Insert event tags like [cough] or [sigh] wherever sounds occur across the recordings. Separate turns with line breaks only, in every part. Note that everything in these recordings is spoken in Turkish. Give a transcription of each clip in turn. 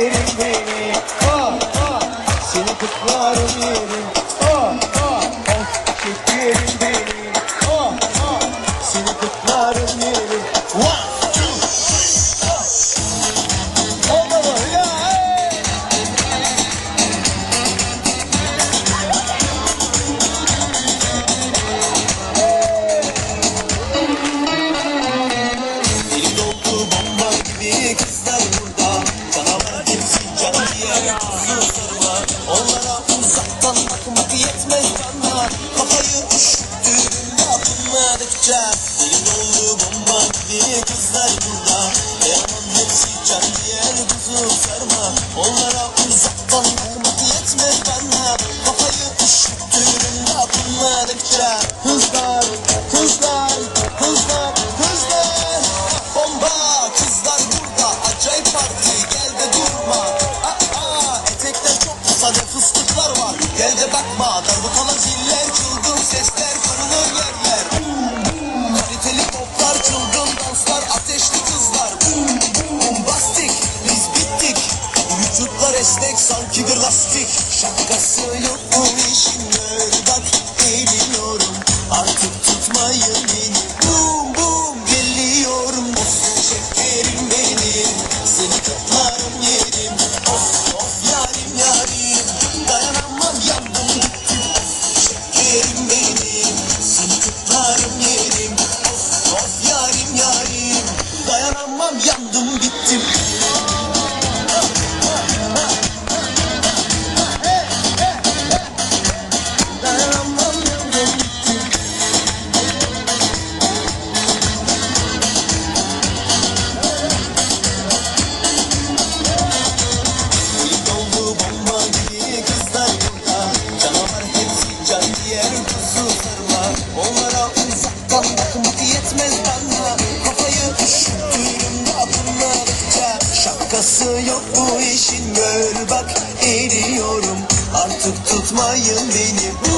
baby, baby. gibi kızlar burada. Dayanın hepsi kendi Sanki bir lastik şapka Şakası yok bu işin gör bak eriyorum Artık tutmayın beni.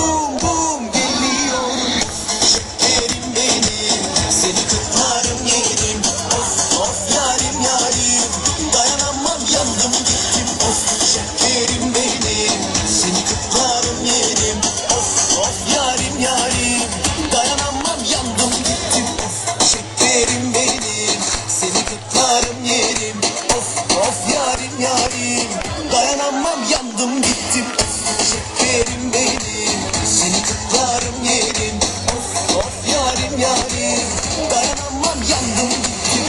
yerim benim Seni kutlarım yerim. Of of yarim yarim Dayanamam yandım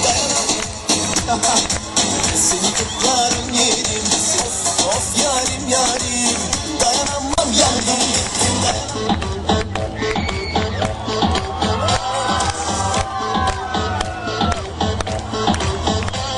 dayanamam. [laughs]